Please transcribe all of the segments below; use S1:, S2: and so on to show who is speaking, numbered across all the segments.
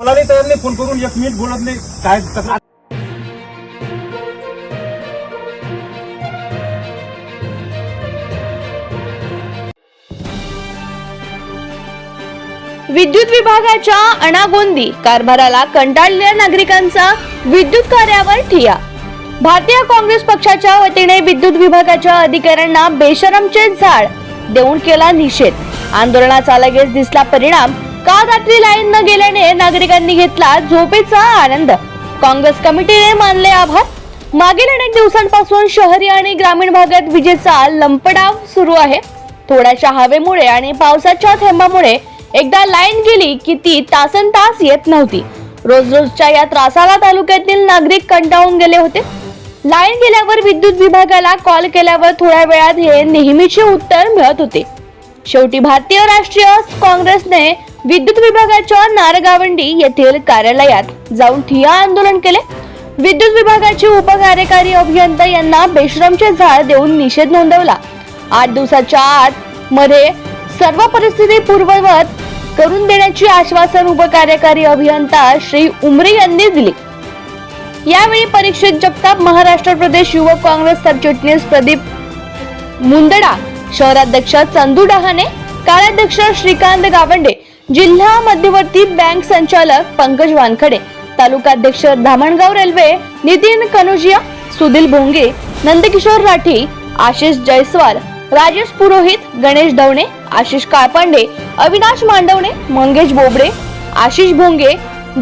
S1: मला नाही तयार नाही फोन करून एक मिनिट बोलत नाही. काय तक्रार?
S2: विद्युत विभागाच्या अनागोंदी कारभाराला कंटाळलेल्या नागरिकांचा विद्युत कार्यावर ठिया. भारतीय काँग्रेस पक्षाच्या वतीने विद्युत विभागाच्या अधिकाऱ्यांना बेशरमचे झाड देऊन केला निषेध. आंदोलनाचा लगेच दिसला परिणाम. काल रात्री लाईन न गेल्याने नागरिकांनी घेतला झोपेचा आनंद. काँग्रेस कमिटीने मानले आभार. मागील अनेक दिवसांपासून शहरी आणि ग्रामीण भागात विजेचा लंपडाव सुरू आहे. थोड्याशा हवेमुळे आणि पावसाच्या थेंबामुळे एकदा लाईन गेली की ती तासन तास येत नव्हती. रोज रोजच्या या त्रासाला तालुक्यातील नागरिक कंटाळून गेले होते. लाईन गेल्यावर विद्युत विभागाला कॉल केल्यावर थोड्या वेळात हे नेहमीचे उत्तर मिळत होते. शेवटी भारतीय राष्ट्रीय काँग्रेसने विद्युत विभागाच्या नारगावंडी येथील कार्यालयात जाऊन ठिया आंदोलन केले. विद्युत विभागाचे उपकार्यकारी अभियंता यांना बेश्रमचे झाड देऊन निषेध नोंदवला. आठ दिवसाच्या आत मध्ये सर्व परिस्थिती पूर्ववत करून देण्याची आश्वासन उपकार्यकारी अभियंता श्री उमरे यांनी दिली. यावेळी परीक्षित जगताप महाराष्ट्र प्रदेश युवक काँग्रेस सरचिटणीस प्रदीप मुंदडा शहराध्यक्ष चंदू डहाणे कार्याध्यक्ष श्रीकांत गावंडे जिल्हा मध्यवर्ती बँक संचालक पंकज वानखडे तालुकाध्यक्ष धामणगाव रेल्वे नितीन कनुजिया सुधील भोंगे नंदकिशोर राठी आशिष जयस्वाल राजेश पुरोहित गणेश धवणे आशिष काळपांडे अविनाश मांडवणे मंगेश बोबडे आशिष भोंगे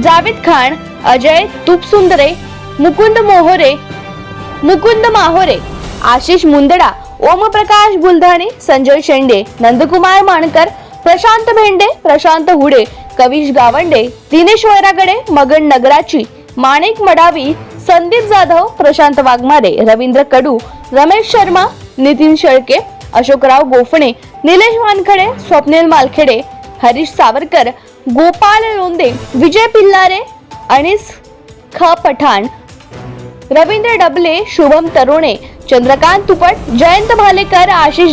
S2: जावेद खान अजय तुपसुंदरे मुकुंद मोहरे मुकुंद माहोरे आशिष मुंदडा ओमप्रकाश बुलधाणे संजय शेंडे नंदकुमार माणकर प्रशांत भेंडे प्रशांत हुडे कविश गावंडे दिनेश वैरागडे मगन नगराची माणिक मडावी संदीप जाधव प्रशांत वाघमारे रवींद्र कडू रमेश शर्मा नितीन शेळके अशोकराव गोफणे निलेश वानखडे स्वप्नील मालखेडे हरीश सावरकर गोपाल लोंदे विजय पिल्लारे अनिस ख पठाण रवींद्र डबले शुभम तरुणे चंद्रकांत तुपट जयंत भालेकर आशिष